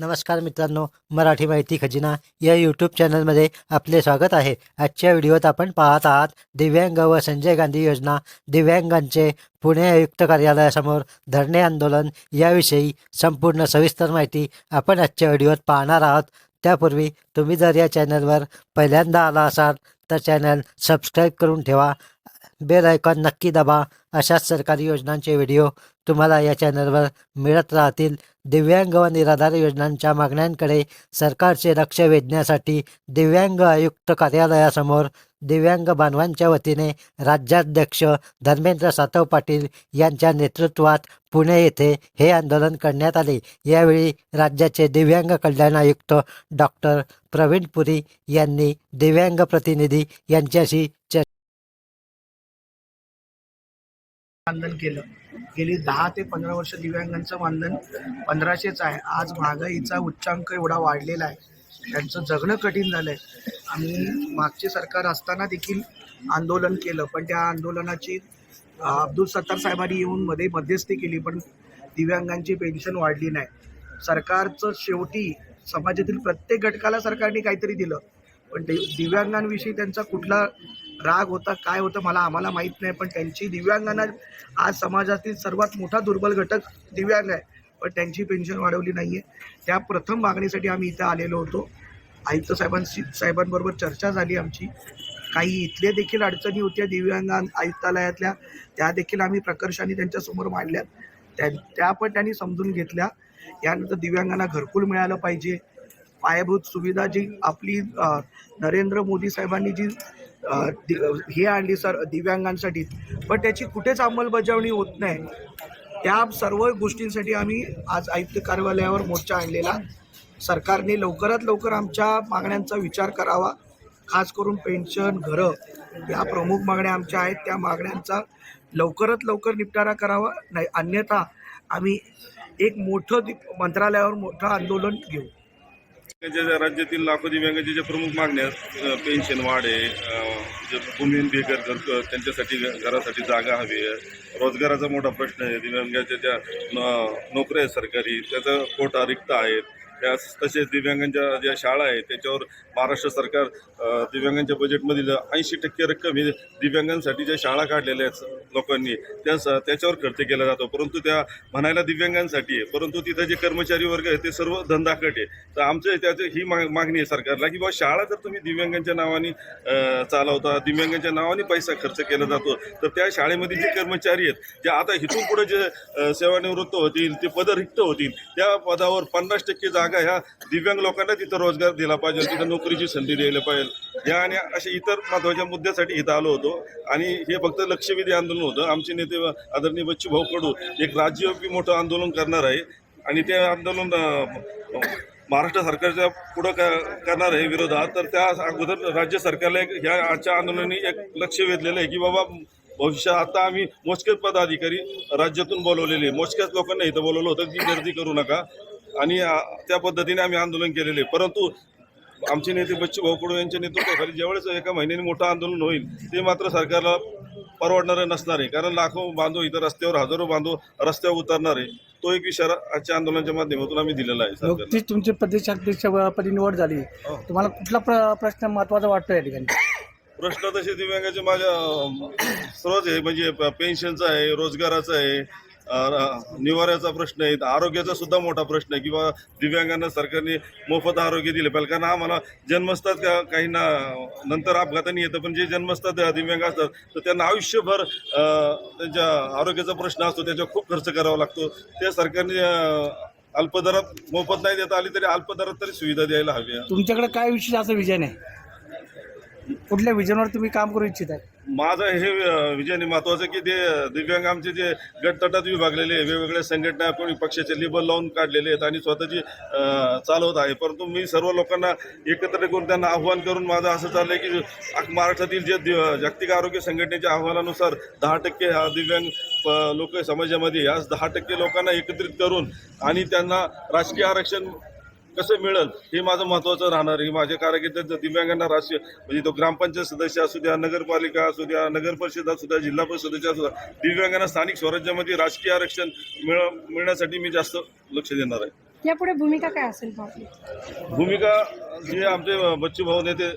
नमस्कार मित्रांनो मराठी माहिती खजिना या यूट्यूब चॅनलमध्ये आपले स्वागत आहे. आजच्या व्हिडिओत आपण पाहत आहात दिव्यांग व संजय गांधी योजना. दिव्यांगांचे पुणे आयुक्त कार्यालयासमोर धरणे आंदोलन याविषयी संपूर्ण सविस्तर माहिती आपण आजच्या व्हिडिओत पाहणार आहोत. त्यापूर्वी तुम्ही जर या चॅनलवर पहिल्यांदा आला असाल तर चॅनल सबस्क्राईब करून ठेवा. बेल आयकॉन नक्की दाबा. अशाच सरकारी योजनांचे व्हिडिओ तुम्हाला या चॅनलवर मिळत राहतील. दिव्यांग व निराधार योजनांच्या मागण्यांकडे सरकारचे लक्ष वेधण्यासाठी दिव्यांग आयुक्त कार्यालयासमोर दिव्यांग बांधवांच्या वतीने राज्याध्यक्ष धर्मेंद्र सातव पाटील यांच्या नेतृत्वात पुणे येथे हे आंदोलन करण्यात आले. यावेळी राज्याचे दिव्यांग कल्याण आयुक्त डॉक्टर प्रवीण पुरी यांनी दिव्यांग प्रतिनिधी यांच्याशी चर्चा मानधन केलं. गेली दहा ते पंधरा वर्ष दिव्यांगांचं मानधन पंधराशेच आहे. आज महागाईचा उच्चांक एवढा वाढलेला आहे. त्यांचं जगणं कठीण झालं आहे आम्ही मागचे सरकार असताना देखील आंदोलन केलं. पण त्या आंदोलनाची अब्दुल सत्तार साहेबांनी येऊन मध्ये मध्यस्थी केली पण दिव्यांगांची पेन्शन वाढली नाही. सरकारचं शेवटी समाजातील प्रत्येक घटकाला सरकारने काहीतरी दिलं. पण ते दिव्यांगांविषयी त्यांचा कुठला राग होता काय होतं मला आम्हाला माहीत नाही पण त्यांची दिव्यांगांना आज समाजातील सर्वात मोठा दुर्बल घटक दिव्यांग आहे. पण त्यांची पेन्शन वाढवली नाही आहे त्या प्रथम मागणीसाठी आम्ही इथं आलेलो होतो. आयुक्त साहेबांशी साहेबांबरोबर चर्चा झाली आमची. काही इथले देखील अडचणी होत्या दिव्यांग आयुक्तालयातल्या. त्या देखील आम्ही प्रकर्षाने त्यांच्यासमोर मांडल्यात. त्या त्या पण त्यांनी समजून घेतल्या. यानंतर दिव्यांगांना घरकुल मिळालं पाहिजे. पायाभूत सुविधा जी आपली नरेंद्र मोदी साहेबांनी जी हे आणली सर दिव्यांगांसाठी. पण त्याची कुठेच अंमलबजावणी होत नाही. त्या सर्व गोष्टींसाठी आम्ही आज आयुक्त कार्यालयावर मोर्चा आणलेला. सरकारने लवकरात लवकर आमच्या मागण्यांचा विचार करावा. खास करून पेन्शन घरं या प्रमुख मागण्या आमच्या आहेत. त्या मागण्यांचा लवकरात लवकर निपटारा करावा. नाही अन्यथा आम्ही एक मोठं दि- मंत्रालयावर मोठं आंदोलन घेऊ. राज्यातील लाखो दिव्यांगांच्या ज्या प्रमुख मागण्या आहेत, पेन्शन वाढ आहे जे भूमिहीन बेघर घर त्यांच्यासाठी घरासाठी जागा हवी आहे रोजगाराचा मोठा प्रश्न आहे दिव्यांगाच्या ज्या न- नोकऱ्या आहेत सरकारी त्याचा कोटा रिक्त आहेत त्या तसेच दिव्यांगांच्या ज्या शाळा आहेत त्याच्यावर महाराष्ट्र सरकार दिव्यांगांच्या बजेटमधील ऐंशी टक्के रक्कम ही दिव्यांगांसाठी ज्या शाळा काढलेल्या आहेत लोकांनी त्या स- त्याच्यावर खर्च केला जातो. परंतु त्या म्हणायला दिव्यांगांसाठी आहे परंतु तिथं जे कर्मचारी वर्ग आहे ते सर्व धंदाकट आहे. तर आमचं त्याचं ही मा मागणी आहे सरकारला की बाबा शाळा जर तुम्ही दिव्यांगांच्या नावाने चालवता दिव्यांगांच्या नावाने पैसा खर्च केला जातो तर त्या शाळेमध्ये जे कर्मचारी आहेत जे आता इथून पुढे जे सेवानिवृत्त होतील ते पद रिक्त होतील त्या पदावर पन्नास टक्के जागा ह्या दिव्यांग लोकांना तिथं रोजगार दिला पाहिजे तिथं नोकरीची संधी द्यायला पाहिजे. या आणि अशा इतर महत्त्वाच्या मुद्द्यासाठी इथं आलो होतो. आणि हे फक्त लक्षवेधी आंदोलन होतं. आमचे नेते आदरणीय बच्चूभाऊ कडू एक राज्यव्यापी मोठं आंदोलन करणार आहे. आणि ते आंदोलन महाराष्ट्र सरकारच्या पुढं करणार आहे विरोधात. तर त्या अगोदर राज्य सरकारला एक ह्या आजच्या आंदोलनाने एक लक्ष वेधलेलं आहे की बाबा भविष्यात आता आम्ही मोजकेच पदाधिकारी राज्यातून बोलवलेले. मोजक्याच लोकांना इथं बोलवलं होतं की गर्दी करू नका. आणि त्या पद्धतीने आम्ही आंदोलन केलेले. परंतु आमचे नेते बच्चू भाऊ कडू यांच्या नेतृत्वाखाली ज्यावेळेस एका महिन्याने मोठं आंदोलन होईल ते मात्र सरकारला परवडणारं नसणार आहे. कारण लाखो बांधव इथं रस्त्यावर हजारो बांधव रस्त्यावर उतरणार आहे. तो एक इशारा आजच्या आंदोलनाच्या माध्यमातून आम्ही दिलेला आहे नुकतीच तुमची प्रदेशाध्यक्षपदी निवड झाली. तुम्हाला कुठला प्र प्रश्न महत्त्वाचा वाटतो या ठिकाणी? प्रश्न तसे दिव्यांगाचे माझ्या सर्वच आहे. म्हणजे पेन्शनचा आहे रोजगाराचा आहे निवाऱ्याचा प्रश्न आहे आरोग्याचा सुद्धा मोठा प्रश्न आहे किंवा दिव्यांगांना सरकारने मोफत आरोग्य दिले पाहिजे. कारण आम्हाला जन्मस्थात का काहींना नंतर अपघाताने येतं पण जे जन्मस्थात दिव्यांग असतात तर त्यांना आयुष्यभर त्यांच्या आरोग्याचा प्रश्न असतो त्याच्यावर खूप खर्च करावा लागतो. त्या सरकारने अल्पदरात मोफत नाही देता आली तरी अल्पदरात तरी सुविधा द्यायला हवी आहे. तुमच्याकडे काय विशेष असं विजय नाही कुठल्या विजनवर तुम्ही काम करू इच्छित आहे? माझं हे अ, विजय महत्वाचं की ते दिव्यांग आमचे जे गटतटात विभागलेले वेगवेगळ्या संघटना कोणी पक्षाचे लेबल लावून काढलेले आहेत आणि स्वतःची चालवत आहे. परंतु मी सर्व लोकांना एकत्र करून त्यांना आव्हान करून माझं असं चाललं आहे की महाराष्ट्रातील जे दि- जागतिक आरोग्य संघटनेच्या अहवालानुसार दहा टक्के हा दिव्यांग लोक समाजामध्ये याच दहा टक्के लोकांना एकत्रित करून आणि त्यांना राजकीय आरक्षण कसं मिळेल हे माझं महत्त्वाचं राहणार आहे माझ्या कारकिर्दीत दिव्यांगांना राष्ट्रीय म्हणजे तो ग्रामपंचायत सदस्य असू द्या नगरपालिका असू द्या नगर परिषद असू द्या जिल्हा परिषद सदस्य असू द्या दिव्यांगांना स्थानिक स्वराज्यामध्ये राजकीय आरक्षण मिळ मिळण्यासाठी मी जास्त लक्ष देणार आहे. यापुढे भूमिका काय असेल भूमिका जे आमचे बच्चू भाऊ नेते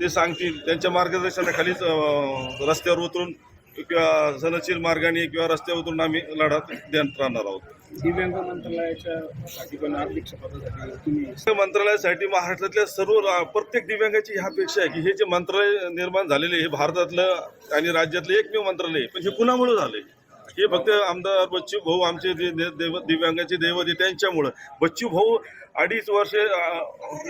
ते सांगतील त्यांच्या मार्गदर्शनाखालीच रस्त्यावर उतरून किंवा सनदशील मार्गाने किंवा रस्त्यावर उतरून आम्ही लढा देत राहणार आहोत. दिव्यांग मंत्रालयाच्या साठी तुम्ही मंत्रालयासाठी महाराष्ट्रातल्या सर्व प्रत्येक दिव्यांगाची ह्या अपेक्षा आहे की हे जे मंत्रालय निर्माण झालेले हे भारतातलं आणि राज्यातलं एकमेव मंत्रालय पण हे कुणामुळे झालंय? हे फक्त आमदार बच्चू भाऊ आमचे जे देव दिव्यांगाचे दैवत त्यांच्यामुळं. बच्चू भाऊ अडीच वर्ष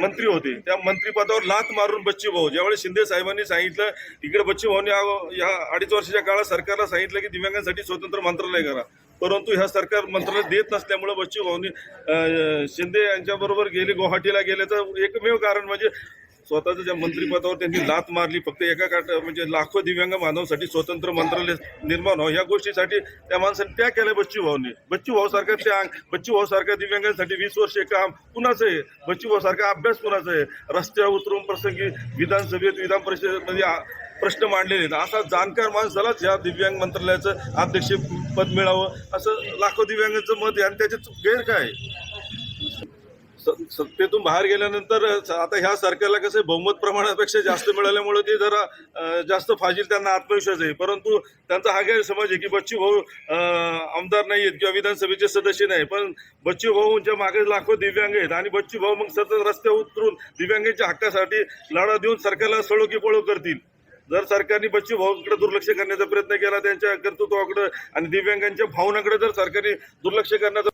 मंत्री होते. त्या मंत्रीपदावर लात मारून बच्चू भाऊ. ज्यावेळेस शिंदे साहेबांनी सांगितलं इकडे बच्चू भाऊने या अडीच वर्षाच्या काळात सरकारला सांगितलं की दिव्यांगांसाठी स्वतंत्र मंत्रालय करा. परंतु ह्या सरकार मंत्रालय देत नसल्यामुळे बच्चू भाऊनी शिंदे यांच्याबरोबर गेले गुवाहाटीला गेले तर एकमेव कारण म्हणजे स्वतःच्या ज्या मंत्रिपदावर त्यांनी लात मारली फक्त एका काट म्हणजे लाखो दिव्यांग मानवासाठी स्वतंत्र मंत्रालय निर्माण व्हावं या गोष्टीसाठी त्या माणसाने त्या केल्या बच्चू भाऊने. बच्चू भाऊ सारखं त्या बच्चू भाऊ सारख्या दिव्यांगांसाठी वीस वर्षे काम कुणाचं आहे? बच्चू भाऊ सारखा अभ्यास कुणाचा आहे? रस्त्यावर उतरून प्रसंगी विधानसभेत विधान परिषदेमध्ये प्रश्न मांडलेले आहेत. असा जाणकार माणूस झालाच ह्या दिव्यांग मंत्रालयाचं अध्यक्षपद मिळावं असं लाखो दिव्यांगांचं मत आहे. आणि त्याच्यात गैर काय आहे? स- सत्तेतून बाहेर गेल्यानंतर आता ह्या सरकारला कसं आहे, बहुमत प्रमाणापेक्षा जास्त मिळाल्यामुळे ते जरा जास्त फाजील त्यांना आत्मविश्वास आहे. परंतु त्यांचा हा गैरसमज आहे की बच्चू भाऊ आमदार नाही आहेत किंवा विधानसभेचे सदस्य नाही पण बच्चू भाऊंच्या मागे लाखो दिव्यांग आहेत. आणि बच्चू भाऊ मग सतत रस्त्यावर उतरून दिव्यांगांच्या हक्कासाठी लढा देऊन सरकारला सळो की पळो करतील. जर सरकारने बच्चू भाऊकडे दुर्लक्ष करण्याचा प्रयत्न केला त्यांच्या कर्तृत्वाकडे आणि दिव्यांगांच्या भावनाकडे जर सरकारने दुर्लक्ष करण्याचा